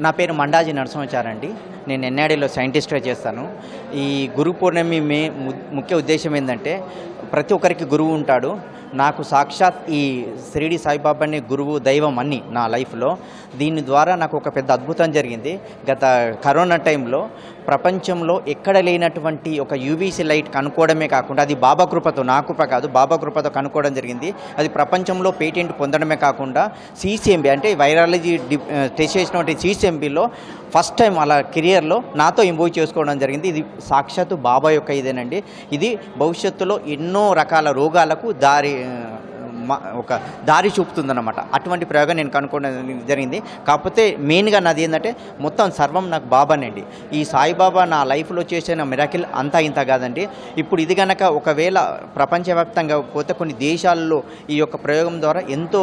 నా పేరు మండాజీ నరసింహచారండి నేను ఎన్ఆర్డీలో సైంటిస్ట్గా చేస్తాను. ఈ గురు పూర్ణమి మే ము- ముఖ్య ఉద్దేశం ఏంటంటే ప్రతి ఒక్కరికి గురువు ఉంటాడు. నాకు సాక్షాత్ ఈ షిరిడి సాయిబాబాని గురువు దైవం అన్ని నా లైఫ్లో. దీని ద్వారా నాకు ఒక పెద్ద అద్భుతం జరిగింది. గత కరోనా టైంలో ప్రపంచంలో ఎక్కడ లేనటువంటి ఒక యూవీసీ లైట్ కనుక్కోవడమే కాకుండా అది బాబా కృపతో నా కృప కాదు బాబా కృపతో కనుక్కోవడం జరిగింది. అది ప్రపంచంలో పేటెంట్ పొందడమే కాకుండా సీసీఎంబీ అంటే వైరాలజీ డి టెస్ట్ చేసినటువంటి సీసీఎంబీలో ఫస్ట్ టైం అలా కెరియర్లో నాతో ఇంప్రూవ్ చేసుకోవడం జరిగింది. ఇది సాక్షాత్తు బాబా యొక్క ఇదేనండి. ఇది భవిష్యత్తులో ఎన్నో రకాల రోగాలకు దారి ఒక దారి చూపుతుందన్నమాట. అటువంటి ప్రయోగం నేను కనుక్కోవడం జరిగింది. కాకపోతే మెయిన్గా నాది ఏంటంటే మొత్తం సర్వం నాకు బాబానండి. ఈ సాయిబాబా నా లైఫ్లో చేసిన మిరాకిల్ అంతా ఇంత కాదండి. ఇప్పుడు ఇది కనుక ఒకవేళ ప్రపంచవ్యాప్తంగా పోతే కొన్ని దేశాల్లో ఈ యొక్క ప్రయోగం ద్వారా ఎంతో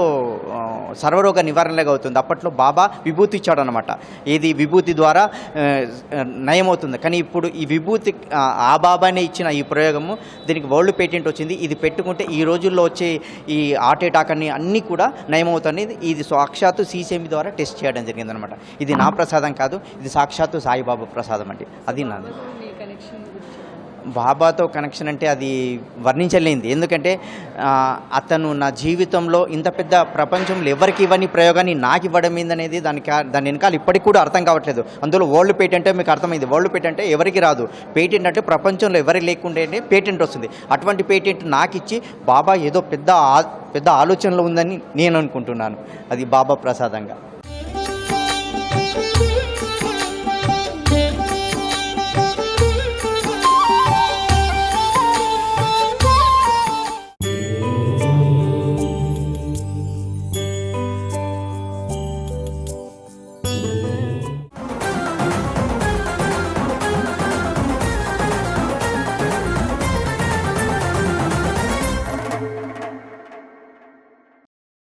సర్వరోగ నివారణలాగా అవుతుంది. అప్పట్లో బాబా విభూతి ఇచ్చాడు అనమాట ఇది విభూతి ద్వారా నయమవుతుంది. కానీ ఇప్పుడు ఈ విభూతి ఆ, బాబానే ఇచ్చిన ఈ ప్రయోగము దీనికి వరల్డ్ పేటెంట్ వచ్చింది. ఇది పెట్టుకుంటే ఈ రోజుల్లో వచ్చే ఈ హార్ట్ అటాక్ అని అన్నీ కూడా నయమవుతుంది ఇది సాక్షాత్తు సీసీఎంబీ ద్వారా టెస్ట్ చేయడం జరిగిందనమాట ఇది నా ప్రసాదం కాదు ఇది సాక్షాత్తు సాయిబాబా ప్రసాదం అండి. అది నాది. బాబాతో కనెక్షన్ అంటే అది వర్ణించలేనిది. ఎందుకంటే అతను నా జీవితంలో ఇంత పెద్ద ప్రపంచంలో ఎవరికి ఇవ్వని ప్రయోగాన్ని నాకు ఇవ్వడం ఏందనేది దానికి దాని వెనకాల ఇప్పటికి కూడా అర్థం కావట్లేదు. అందులో వరల్డ్ పేటెంట్ మీకు అర్థమైంది. వరల్డ్ పేటెంట్ ఎవరికి రాదు. పేటెంట్ అంటే ప్రపంచంలో ఎవరికి లేకుండానే పేటెంట్ వస్తుంది. అటువంటి పేటెంట్ నాకు ఇచ్చి బాబా ఏదో పెద్ద పెద్ద ఆలోచనలో ఉందని నేను అనుకుంటున్నాను. అది బాబా ప్రసాదంగా.